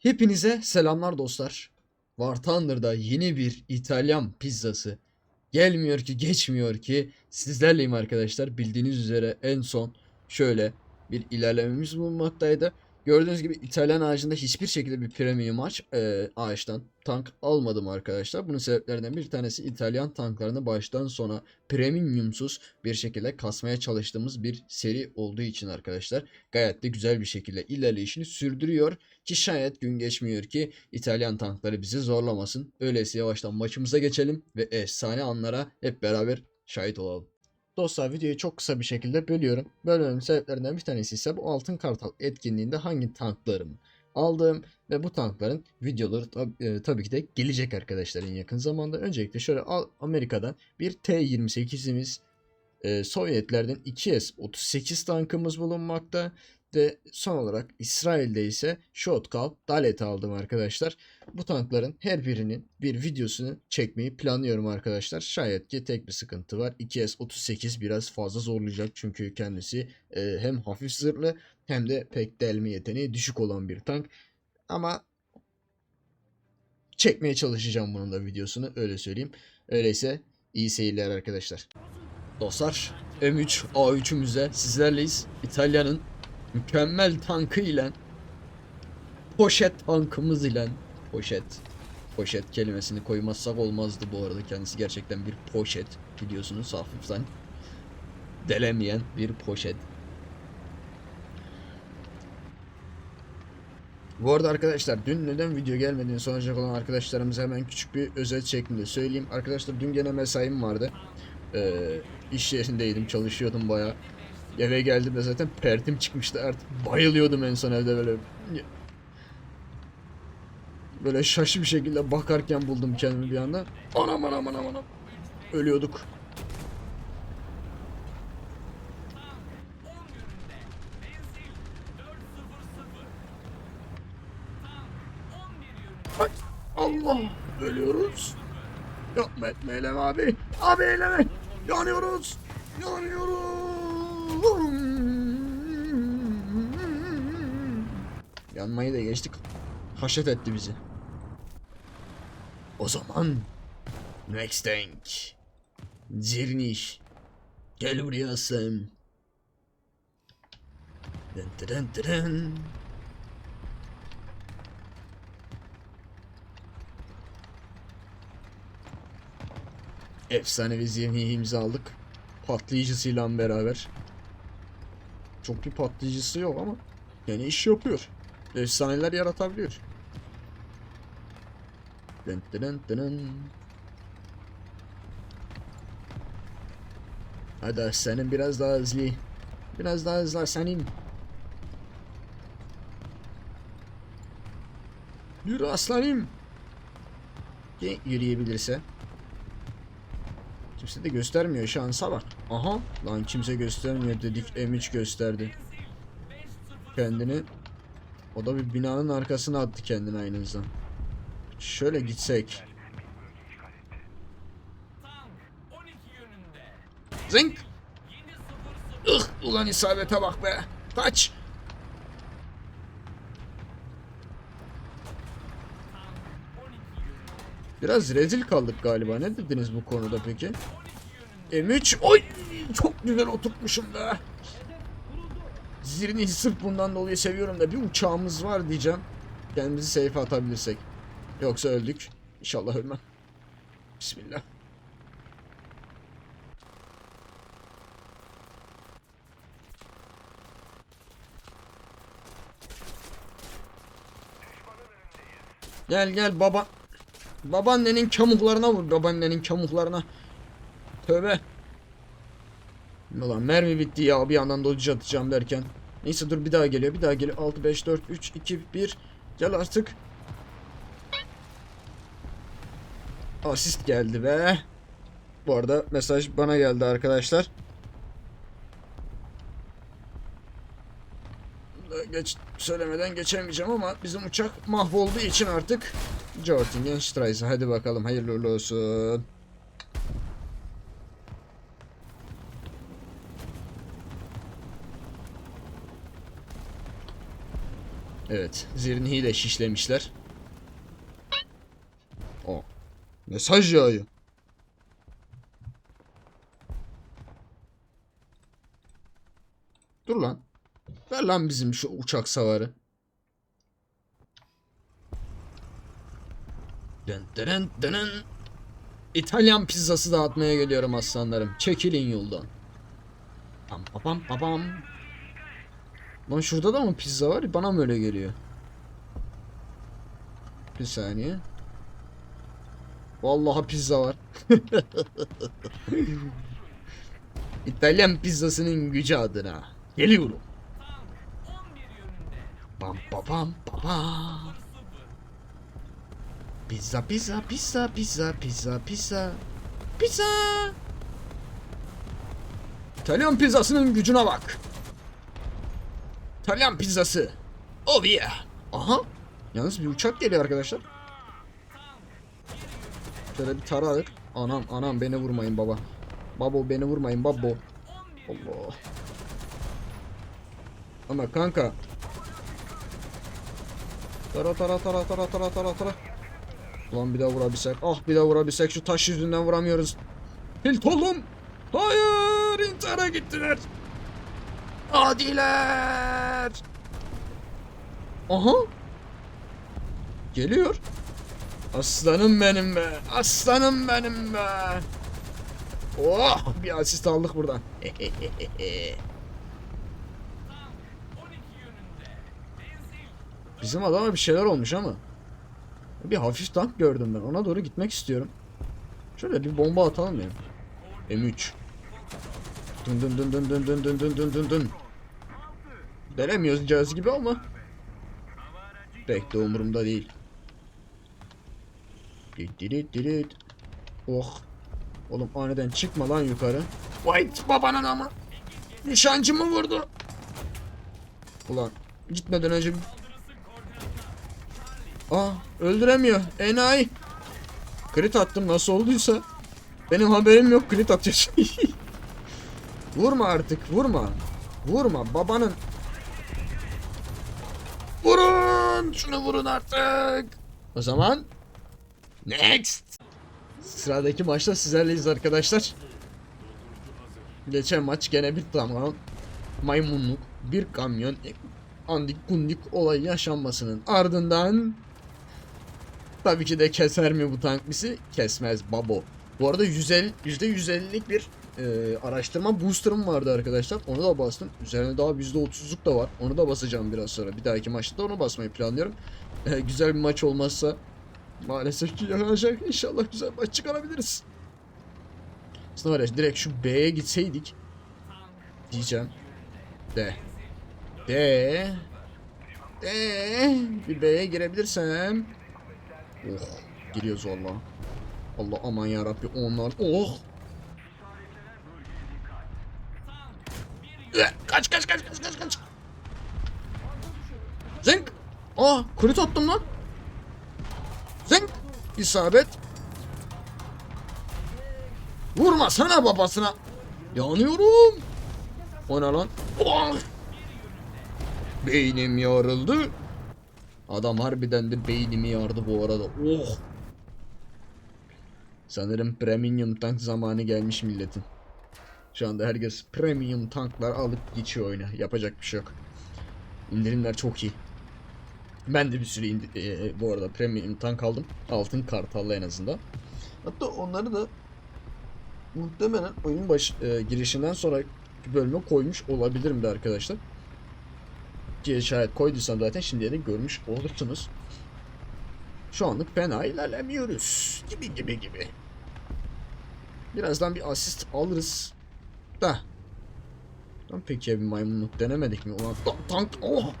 Hepinize selamlar dostlar. War Thunder'da yeni bir İtalyan pizzası gelmiyor ki geçmiyor ki sizlerleyim arkadaşlar. Bildiğiniz üzere en son şöyle bir ilerlememiz bulunmaktaydı. Gördüğünüz gibi İtalyan ağacında hiçbir şekilde bir premium ağaç, e, ağaçtan tank almadım arkadaşlar. Bunun sebeplerinden bir tanesi İtalyan tanklarını baştan sona premiumsuz bir şekilde kasmaya çalıştığımız bir seri olduğu için arkadaşlar. Gayet de güzel bir şekilde ilerleyişini sürdürüyor. Ki şayet gün geçmiyor ki İtalyan tankları bizi zorlamasın. Öyleyse yavaştan maçımıza geçelim ve efsane anlara hep beraber şahit olalım. Dostlar videoyu çok kısa bir şekilde bölüyorum. Bölmemin sebeplerinden bir tanesi ise bu Altın Kartal etkinliğinde hangi tanklarımı aldığım ve bu tankların videoları tab- e, tabii ki de gelecek arkadaşlar en yakın zamanda. Öncelikle şöyle Amerika'dan bir T-28'imiz e, Sovyetlerden 2S-38 tankımız bulunmakta. Ve son olarak İsrail'de ise Shotgal Dalet aldım arkadaşlar. Bu tankların her birinin bir videosunu çekmeyi planlıyorum arkadaşlar. Şayet ki tek bir sıkıntı var. 2S38 biraz fazla zorlayacak çünkü kendisi e, hem hafif zırhlı hem de pek delme yeteneği düşük olan bir tank. Ama çekmeye çalışacağım bunun da videosunu öyle söyleyeyim. Öyleyse iyi seyirler arkadaşlar. Dostlar M3 A3'ümüzde sizlerleyiz. İtalya'nın mükemmel tankı ile poşet tankımız ile poşet poşet kelimesini koymazsak olmazdı bu arada kendisi gerçekten bir poşet biliyorsunuz hafiften delemeyen bir poşet Bu arada arkadaşlar dün neden video gelmediğini soracak olan arkadaşlarımıza hemen küçük bir özet şeklinde söyleyeyim. Arkadaşlar dün gene mesaim vardı. Ee, iş yerindeydim çalışıyordum baya. Eve geldiğimde zaten pertim çıkmıştı artık bayılıyordum en son evde böyle. Böyle şaşı bir şekilde bakarken buldum kendimi bir anda. Anam anam anam anam. Ölüyorduk. Ay, Allah ölüyoruz. Yapma etme eyleme abi. Abi eyleme. Yanıyoruz. Yanıyoruz. Yanmayı da geçtik. Haşet etti bizi. O zaman Next Tank Zirniş Gel buraya Sam Dın dın dın dın. Efsanevi zirniyi imza aldık. Patlayıcısıyla beraber. Çok bir patlayıcısı yok ama yani iş yapıyor. Efsaneler yaratabiliyor. Dın dın dın. Hadi aslanım biraz daha hızlı. Biraz daha hızlı aslanım. Yürü aslanım. Yürüyebilirse. Kimse de göstermiyor şansa bak. Aha lan kimse göstermiyor dedik M3 gösterdi. Kendini o da bir binanın arkasına attı kendini aynınızdan. Şöyle gitsek. Zınk. Ih ulan isabete bak be. Kaç. Biraz rezil kaldık galiba. Ne dediniz bu konuda peki? M3 oy çok güzel oturtmuşum be. Zirni sırf bundan dolayı seviyorum da bir uçağımız var diyeceğim. Kendimizi safe'e atabilirsek. Yoksa öldük. İnşallah ölmem. Bismillah. Gel gel baba. Babaannenin kamuklarına vur babaannenin kamuklarına. Tövbe. Ulan mermi bitti ya bir yandan dolucu atacağım derken. Neyse dur bir daha geliyor bir daha geliyor. 6 5 4 3 2 1 Gel artık. Asist geldi be. Bu arada mesaj bana geldi arkadaşlar. Geç söylemeden geçemeyeceğim ama bizim uçak mahvolduğu için artık Jortingen Streise hadi bakalım hayırlı uğurlu olsun. Evet. Zirnihi de şişlemişler. O. Mesaj yağıyor. Dur lan. Ver lan bizim şu uçak savarı. Dın dın dın. İtalyan pizzası dağıtmaya geliyorum aslanlarım. Çekilin yoldan. Pam pam pam. Lan şurada da mı pizza var? Bana mı öyle geliyor? Bir saniye. Vallahi pizza var. İtalyan pizzasının gücü adına. Geliyorum. Pam pam pam pam. Pizza pizza pizza pizza pizza pizza. Pizza. İtalyan pizzasının gücüne bak. İtalyan pizzası. Oh yeah. Aha. Yalnız bir uçak geliyor arkadaşlar. Şöyle bir taradık. Anam anam beni vurmayın baba. Babo beni vurmayın babo. Allah. Ama kanka. Tara tara tara tara tara tara tara. Ulan bir daha vurabilsek. Ah bir daha vurabilsek. Şu taş yüzünden vuramıyoruz. Hilt oğlum. Hayır intihara gittiler. Adiler. Aha. Geliyor. Aslanım benim be. Aslanım benim be. Oh bir asist aldık buradan. Bizim adama bir şeyler olmuş ama. Bir hafif tank gördüm ben. Ona doğru gitmek istiyorum. Şöyle bir bomba atalım ya. M3. Dın dın dın dın dın dın dın dın dın dın dın. Delemiyoruz cihaz gibi ama. Pek de umurumda değil. Dit dit dit dit. Oh. Oğlum aniden çıkma lan yukarı. White babanın ama. Nişancı mı vurdu? Ulan gitmeden önce Aa öldüremiyor. Enayi. Crit attım nasıl olduysa. Benim haberim yok crit atacağız. vurma artık vurma. Vurma babanın. Vurun. Şunu vurun artık. O zaman next. Sıradaki maçta sizlerleyiz arkadaşlar. Geçen maç gene bir tamam maymunluk, bir kamyon andik kundik olay yaşanmasının ardından tabii ki de keser mi bu tank bizi? Kesmez babo. Bu arada 150 %150'lik bir e, araştırma booster'ım vardı arkadaşlar. Onu da bastım. Üzerine daha %30'luk da var. Onu da basacağım biraz sonra. Bir dahaki maçta da onu basmayı planlıyorum. E, güzel bir maç olmazsa maalesef ki yanacak. İnşallah güzel maç çıkarabiliriz. Aslında var ya direkt şu B'ye gitseydik diyeceğim. De. De. De. Bir B'ye girebilirsem. Oh. Giriyoruz valla. Allah aman yarabbi onlar. Oh. Kaç kaç kaç kaç kaç kaç. Zınk. Aa krit attım lan. Zınk. İsabet. Vurma sana babasına. Yanıyorum. O ne lan? Oh! Beynim yarıldı. Adam harbiden de beynimi yardı bu arada. Oh. Sanırım premium tank zamanı gelmiş milletin. Şu anda herkes premium tanklar alıp geçiyor oyuna. Yapacak bir şey yok. İndirimler çok iyi. Ben de bir sürü indi- e, bu arada premium tank aldım. Altın kartallı en azından. Hatta onları da muhtemelen oyun baş e, girişinden sonra bölüme koymuş olabilirim de arkadaşlar. Ki şayet koyduysam zaten şimdiye de görmüş olursunuz. Şu anlık fena ilerlemiyoruz. Gibi gibi gibi. Birazdan bir asist alırız. Da. Lan peki ya bir maymunluk denemedik mi? Ulan ta- tank oh!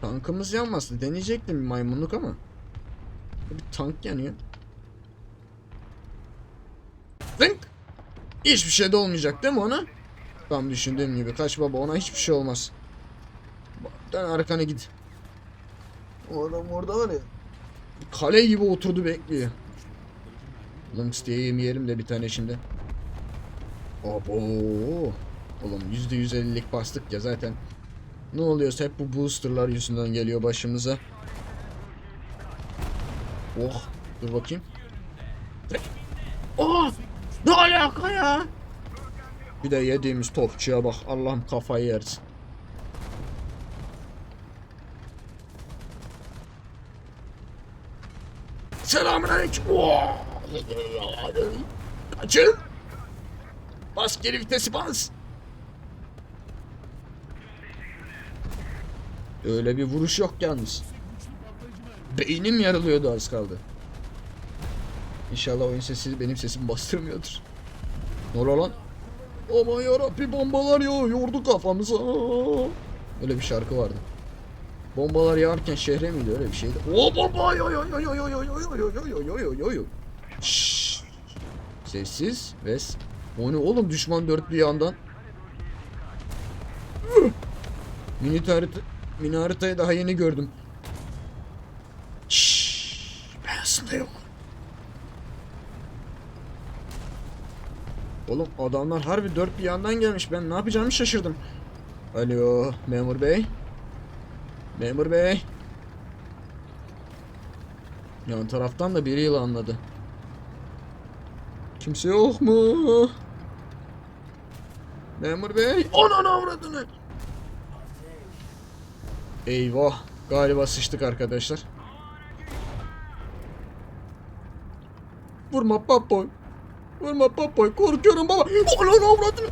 Tankımız yanmasın. Deneyecektim bir maymunluk ama. Bir tank yanıyor. Zınk! Hiçbir şey de olmayacak değil mi ona? Tam düşündüğüm gibi. Kaç baba ona hiçbir şey olmaz. Dön arkana git. O adam orada var ya. Kale gibi oturdu bekliyor. Lynx diye yemeyelim de bir tane şimdi. Abo. Oğlum %150'lik bastık ya zaten. Ne oluyorsa hep bu boosterlar yüzünden geliyor başımıza. Oh. Dur bakayım. Oh. Ne alaka ya? Bir de yediğimiz topçuya bak. Allah'ım kafayı yersin. Selamünaleyküm. Oh. Kaçın. Bas geri vitesi bas. Öyle bir vuruş yok yalnız. Beynim yarılıyordu az kaldı. İnşallah oyun sesi benim sesimi bastırmıyordur. Ne oluyor lan? Aman yarabbi bombalar yağıyordu kafamıza. Öyle bir şarkı vardı. Bombalar yağarken şehre miydi öyle bir şeydi. O bomba yo yo yo yo yo yo yo yo yo yo yo yo yo. Sessiz ve o ne oğlum düşman dört bir yandan. Üh! Mini harita, mini haritayı daha yeni gördüm. Şşş. Ben aslında yok. Oğlum adamlar harbi dört bir yandan gelmiş. Ben ne yapacağımı şaşırdım. Alo memur bey. Memur bey. Yan taraftan da biri yılanladı. Kimse yok mu? Memur bey. Ananı avradını. Eyvah. Galiba sıçtık arkadaşlar. Vurma papoy. Vurma papoy. Korkuyorum baba. Ananı avradını.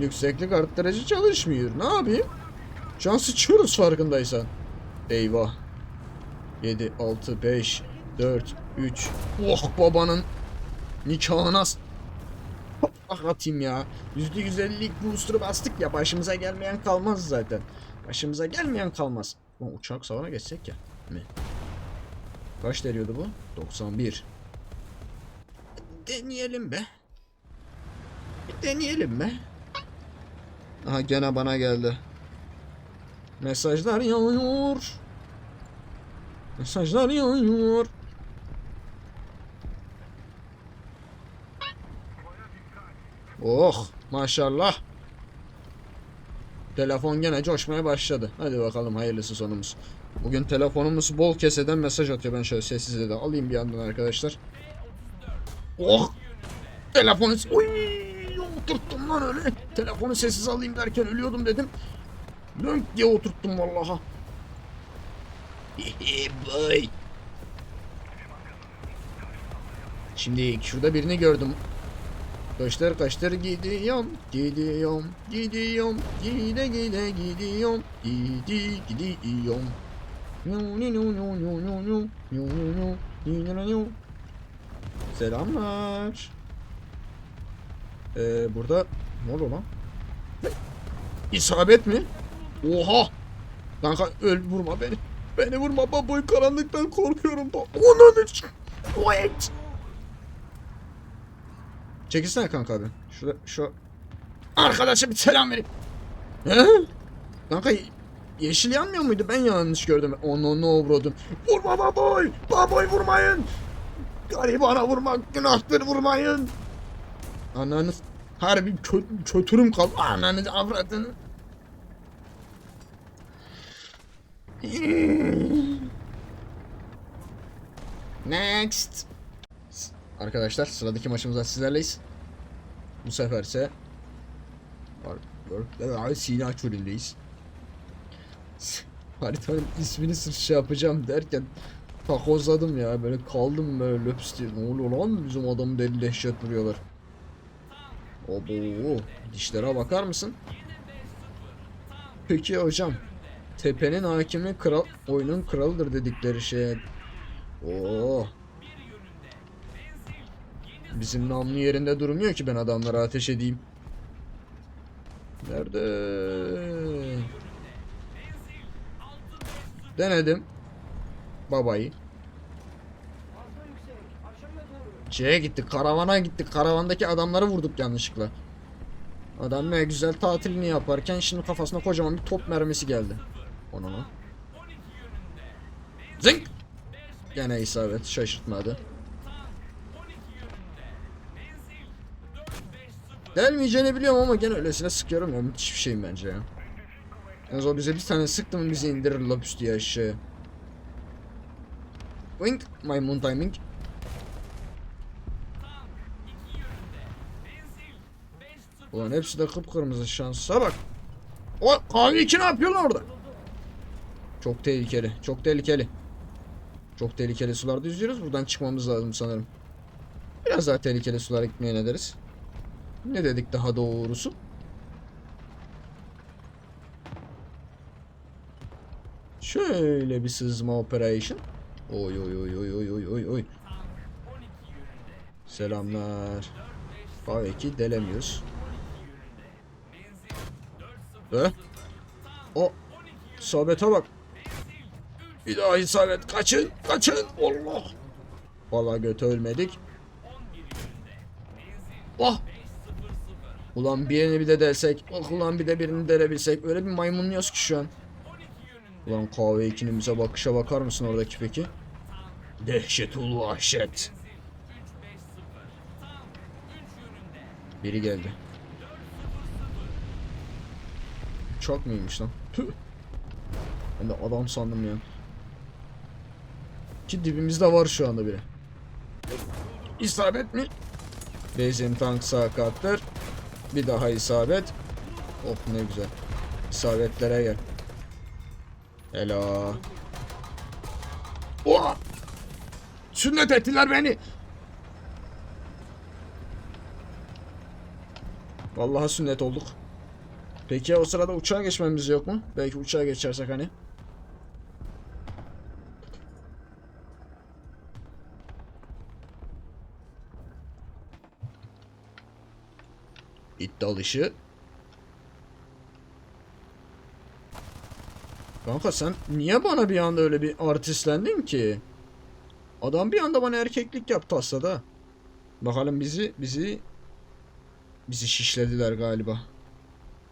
Yükseklik arttırıcı çalışmıyor. Ne yapayım? Şu an sıçıyoruz farkındaysan. Eyvah. 7, 6, 5, 4, 3. Oh babanın nikahına s- Ah atayım ya. %150'lik booster'ı bastık ya. Başımıza gelmeyen kalmaz zaten. Başımıza gelmeyen kalmaz. Ulan uçak savana geçsek ya. Mi? Kaç veriyordu bu? 91. Deneyelim be. Bir deneyelim be. Aha gene bana geldi. Mesajlar yağıyor. Mesajlar yağıyor. Oh maşallah. Telefon gene coşmaya başladı. Hadi bakalım hayırlısı sonumuz. Bugün telefonumuz bol keseden mesaj atıyor. Ben şöyle sessize de alayım bir yandan arkadaşlar. Oh! Telefonu... Uy! Oturttum lan öyle. Telefonu sessiz alayım derken ölüyordum dedim. Lönk diye oturttum vallaha. Boy. Şimdi şurada birini gördüm. Kaçtır kaçtır gidiyorum, gidiyorum, gidiyorum, gide gide gidiyorum, gidi gidiyorum. Selamlar. Ee, burada ne oluyor lan? İsabet mi? Oha! Kanka öl vurma beni. Beni vurma baboy karanlıktan korkuyorum. Onun için. Wait. Çekilsene kanka abi. Şurada şu arkadaşa bir selam verin. He? Kanka ye- yeşil yanmıyor muydu? Ben yanlış gördüm. Onu ne avradım. Vurma baboy. Baboy vurmayın. Garibana vurmak günahtır vurmayın. Ananız harbi kö kötürüm kal. Ananı avradını. Next. Arkadaşlar sıradaki maçımızda sizlerleyiz. Bu seferse War- Sina çölündeyiz. Haritanın ismini sırf şey yapacağım derken takozladım ya böyle kaldım böyle löps diye. Ne oluyor lan bizim adamı deli dehşet vuruyorlar. Obo dişlere bakar mısın? Peki hocam tepenin hakimi kral oyunun kralıdır dedikleri şey. Oo. Bizim namlu yerinde durmuyor ki ben adamlara ateş edeyim. Nerede? Denedim. Babayı. Şeye gittik, karavana gittik. Karavandaki adamları vurduk yanlışlıkla. Adam ne güzel tatilini yaparken şimdi kafasına kocaman bir top mermisi geldi. Ona lan. Zınk! Gene isabet şaşırtmadı. Delmeyeceğini biliyorum ama gene öylesine sıkıyorum ya. Müthiş bir şeyim bence ya. Yalnız o bize bir tane sıktı mı bizi indirir lobüs diye aşağı. Wink. Maymun timing. Ulan hepsi de kıpkırmızı şansa bak. O kahve iki ne yapıyorlar orada? Çok tehlikeli. Çok tehlikeli. Çok tehlikeli sularda yüzüyoruz. Buradan çıkmamız lazım sanırım. Biraz daha tehlikeli sulara gitmeye ne deriz? Ne dedik daha doğrusu? Şöyle bir sızma operation. Oy oy oy oy oy oy oy oy. Selamlar. K2 delemiyoruz. He? O isabete bak. Bir daha isabet. Kaçın, kaçın. Allah. Vallahi göte ölmedik. Oh. Ulan birini bir de delsek. Oh ulan bir de birini delebilsek. Öyle bir maymunluyoruz ki şu an. Ulan kahve ikinin bize bakışa bakar mısın oradaki peki? Dehşet ulu vahşet. Biri geldi. Çok muymuş lan? Tüh. Ben de adam sandım ya. Ki dibimizde var şu anda biri. İsabet mi? Bizim tank sakattır. Bir daha isabet. Oh ne güzel. İsabetlere gel. Helal. Oha! Sünnet ettiler beni. Vallahi sünnet olduk. Peki ya o sırada uçağa geçmemiz yok mu? Belki uçağa geçersek hani. İt dalışı. Kanka sen niye bana bir anda öyle bir artistlendin ki? Adam bir anda bana erkeklik yaptı aslında. Bakalım bizi bizi bizi şişlediler galiba.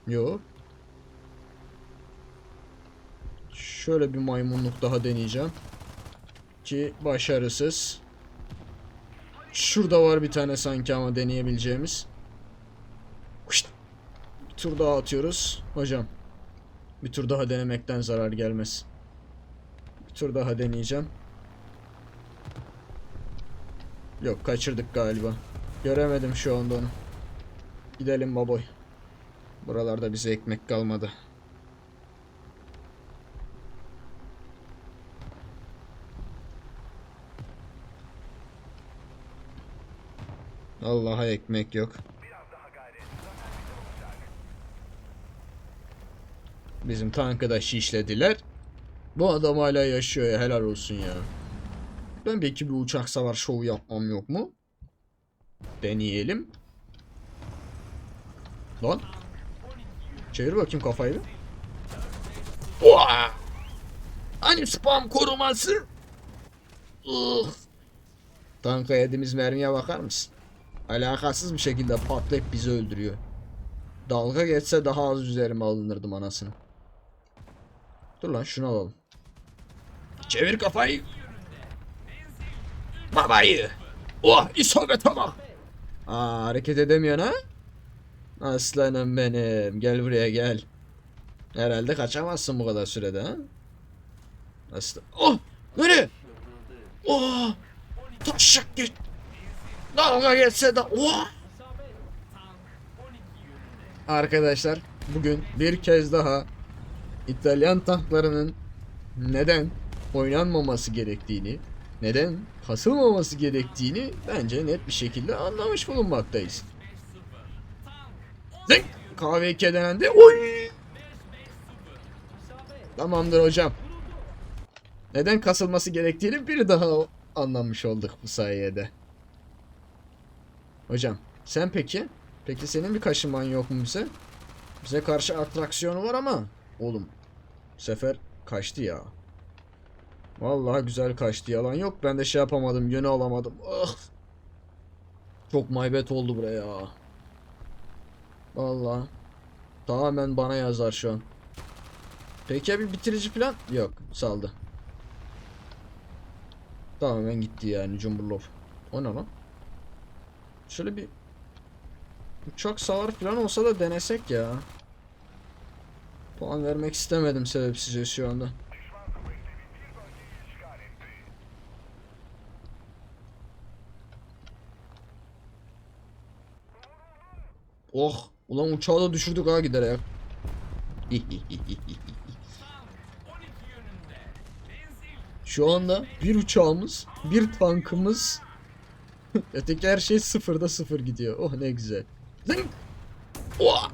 Yo. Şöyle bir maymunluk daha deneyeceğim. Ki başarısız. Şurada var bir tane sanki ama deneyebileceğimiz. Bir tur daha atıyoruz. Hocam. Bir tur daha denemekten zarar gelmez. Bir tur daha deneyeceğim. Yok kaçırdık galiba. Göremedim şu anda onu. Gidelim baboy. Buralarda bize ekmek kalmadı. Allah'a ekmek yok. Bizim tankı da şişlediler. Bu adam hala yaşıyor ya helal olsun ya. Ben belki bir uçak savar şovu yapmam yok mu? Deneyelim. Lan. Çevir bakayım kafayı. Oha! Hani spam koruması? Ugh. Tanka yediğimiz mermiye bakar mısın? Alakasız bir şekilde patlayıp bizi öldürüyor. Dalga geçse daha az üzerime alınırdım anasını. Dur lan şunu alalım. Çevir kafayı. Babayı. Oh isabete bak. Aa hareket edemiyor ha? Aslanım benim. Gel buraya gel. Herhalde kaçamazsın bu kadar sürede ha? Aslan. Oh! Nereye? Oh! Taşak git. Dalga geçse de. Oh! Arkadaşlar bugün bir kez daha İtalyan tanklarının neden oynanmaması gerektiğini, neden kasılmaması gerektiğini bence net bir şekilde anlamış bulunmaktayız. Kahve ikiye denendi. Oy! Tamamdır hocam. Neden kasılması gerektiğini bir daha anlamış olduk bu sayede. Hocam sen peki? Peki senin bir kaşınman yok mu bize? Bize karşı atraksiyonu var ama oğlum bu sefer kaçtı ya. Vallahi güzel kaçtı yalan yok. Ben de şey yapamadım yönü alamadım. Ah. Çok maybet oldu buraya ya. Vallahi. Tamamen bana yazar şu an. Peki ya bir bitirici falan? Yok saldı. Tamamen gitti yani Cumburlov. O ne lan? Şöyle bir Uçak savar falan olsa da denesek ya. Puan vermek istemedim sebepsizce şu anda. Oh, ulan uçağı da düşürdük ha giderek. Şu anda bir uçağımız, bir tankımız, öteki her şey sıfırda sıfır gidiyor. Oh ne güzel. Zınk! Oha!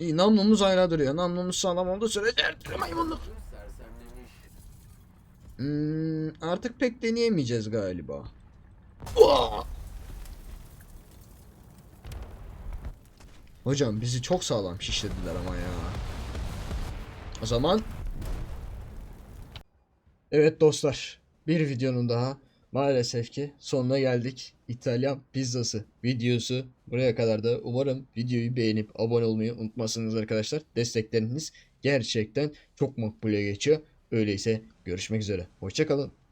İyi namlumuz hala duruyor. Namlumuz sağlam olduğu sürece her türlü. Hmm, artık pek deneyemeyeceğiz galiba. Oha! Hocam bizi çok sağlam şişlediler ama ya. O zaman Evet dostlar, bir videonun daha maalesef ki sonuna geldik. İtalyan pizzası videosu buraya kadar da umarım videoyu beğenip abone olmayı unutmazsınız arkadaşlar. Destekleriniz gerçekten çok makbule geçiyor. Öyleyse görüşmek üzere. Hoşçakalın.